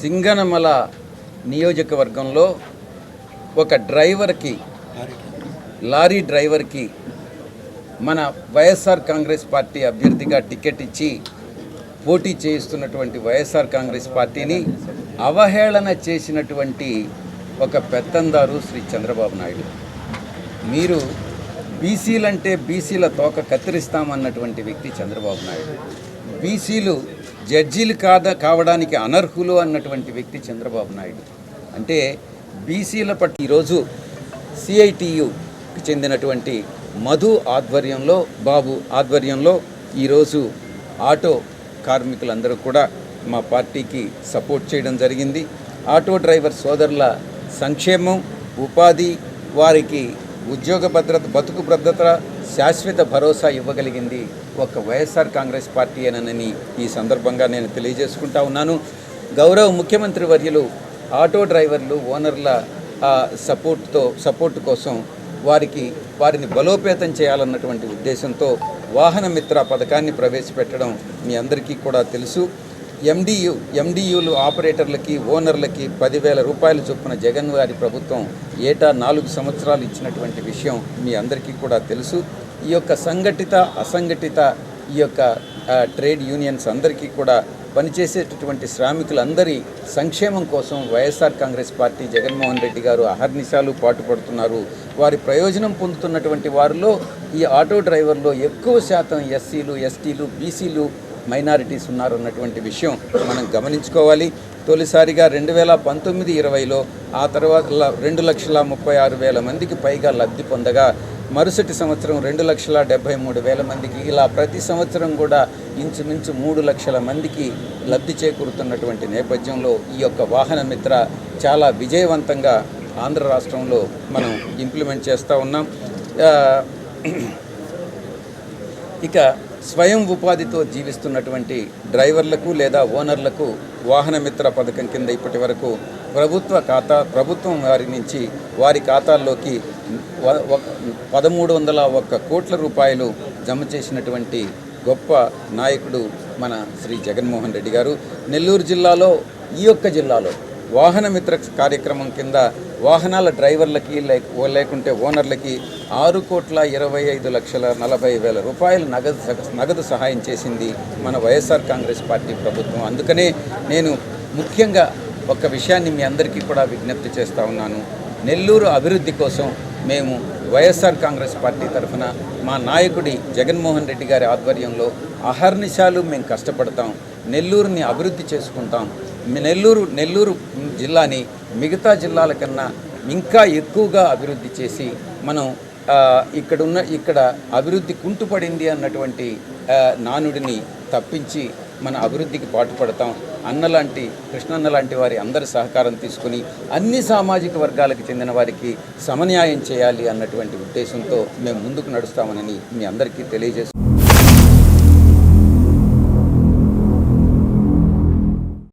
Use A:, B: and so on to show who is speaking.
A: సింగనమల నియోజకవర్గంలో ఒక డ్రైవర్కి లారీ డ్రైవర్కి మన వైఎస్ఆర్ కాంగ్రెస్ పార్టీ అభ్యర్థిగా టికెట్ ఇచ్చి పోటీ చేయిస్తున్నటువంటి వైఎస్ఆర్ కాంగ్రెస్ పార్టీని అవహేళన చేసినటువంటి ఒక పెత్తందారు శ్రీ చంద్రబాబు నాయుడు. మీరు బీసీలంటే బీసీల తోక కత్తిరిస్తామన్నటువంటి వ్యక్తి చంద్రబాబు నాయుడు. బీసీలు జడ్జీలు కాద కావడానికి అనర్హులు అన్నటువంటి వ్యక్తి చంద్రబాబు నాయుడు. అంటే బీసీల పట్ల ఈరోజు సిఐటియుకి చెందినటువంటి మధు ఆధ్వర్యంలో బాబు ఆధ్వర్యంలో ఈరోజు ఆటో కార్మికులందరూ కూడా మా పార్టీకి సపోర్ట్ చేయడం జరిగింది. ఆటో డ్రైవర్ సోదరుల సంక్షేమం ఉపాధి వారికి ఉద్యోగ భద్రత బతుకు భద్రత శాశ్వత భరోసా ఇవ్వగలిగింది ఒక వైఎస్ఆర్ కాంగ్రెస్ పార్టీ అనని ఈ సందర్భంగా నేను తెలియజేసుకుంటా ఉన్నాను. గౌరవ ముఖ్యమంత్రి వర్యులు ఆటో డ్రైవర్లు ఓనర్ల ఆ, సపోర్ట్తో సపోర్ట్ కోసం వారికి వారిని బలోపేతం చేయాలన్నటువంటి ఉద్దేశంతో వాహన మిత్ర పథకాన్ని ప్రవేశపెట్టడం మీ అందరికీ కూడా తెలుసు. ఎండియు ఎండియులు ఆపరేటర్లకి ఓనర్లకి పదివేల రూపాయల చొప్పున జగన్ గారి ప్రభుత్వం ఏటా నాలుగు సంవత్సరాలు ఇచ్చినటువంటి విషయం మీ అందరికీ కూడా తెలుసు. ఈ యొక్క సంఘటిత అసంఘటిత ఈ యొక్క ట్రేడ్ యూనియన్స్ అందరికీ కూడా పనిచేసేటటువంటి శ్రామికులందరి సంక్షేమం కోసం వైఎస్ఆర్ కాంగ్రెస్ పార్టీ జగన్మోహన్ రెడ్డి గారు అహర్నిశాలు పాటుపడుతున్నారు. వారి ప్రయోజనం పొందుతున్నటువంటి వారిలో ఈ ఆటో డ్రైవర్లో ఎక్కువ శాతం ఎస్సీలు ఎస్టీలు బీసీలు మైనారిటీస్ ఉన్నారన్నటువంటి విషయం మనం గమనించుకోవాలి. తొలిసారిగా రెండు వేల పంతొమ్మిది ఇరవైలో ఆ తర్వాత రెండు లక్షల ముప్పై ఆరు వేల మందికి పైగా లబ్ధి పొందగా మరుసటి సంవత్సరం రెండు లక్షల డెబ్బై మూడు వేల మందికి ఇలా ప్రతి సంవత్సరం కూడా ఇంచుమించు మూడు లక్షల మందికి లబ్ధి చేకూరుతున్నటువంటి నేపథ్యంలో ఈ యొక్క వాహన మిత్ర చాలా విజయవంతంగా ఆంధ్ర రాష్ట్రంలో మనం ఇంప్లిమెంట్ చేస్తూ ఉన్నాం. ఇక స్వయం ఉపాధితో జీవిస్తున్నటువంటి డ్రైవర్లకు లేదా ఓనర్లకు వాహన మిత్ర పథకం కింద ఇప్పటి వరకు ప్రభుత్వ ఖాతా ప్రభుత్వం వారి నుంచి వారి ఖాతాల్లోకి పదమూడు వందల ఒక్క కోట్ల రూపాయలు జమ చేసినటువంటి గొప్ప నాయకుడు మన శ్రీ జగన్మోహన్ రెడ్డి గారు. నెల్లూరు జిల్లాలో ఈ యొక్క జిల్లాలో వాహన మిత్ర కార్యక్రమం కింద వాహనాల డ్రైవర్లకి లేక లేకుంటే ఓనర్లకి ఆరు కోట్ల ఇరవై ఐదు లక్షల నలభై వేల రూపాయలు నగదు నగదు సహాయం చేసింది మన వైఎస్ఆర్ కాంగ్రెస్ పార్టీ ప్రభుత్వం. అందుకనే నేను ముఖ్యంగా ఒక విషయాన్ని మీ అందరికీ కూడా విజ్ఞప్తి చేస్తూ ఉన్నాను. నెల్లూరు అభివృద్ధి కోసం మేము వైఎస్ఆర్ కాంగ్రెస్ పార్టీ తరఫున మా నాయకుడి జగన్మోహన్ రెడ్డి గారి ఆధ్వర్యంలో అహర్నిశాలు మేము కష్టపడతాం నెల్లూరుని అభివృద్ధి చేసుకుంటాం. నెల్లూరు నెల్లూరు జిల్లాని మిగతా జిల్లాల కన్నా ఇంకా ఎక్కువగా అభివృద్ధి చేసి మనం ఇక్కడున్న ఇక్కడ అభివృద్ధి కుంటుపడింది అన్నటువంటి నానుడిని తప్పించి మన అభివృద్ధికి పాటుపడతాం. అన్నలాంటి కృష్ణన్న లాంటి వారి అందరి సహకారం తీసుకుని అన్ని సామాజిక వర్గాలకు చెందిన వారికి సమన్యాయం చేయాలి అన్నటువంటి ఉద్దేశంతో మేము ముందుకు నడుస్తామని మీ అందరికీ తెలియజేస్తున్నాం.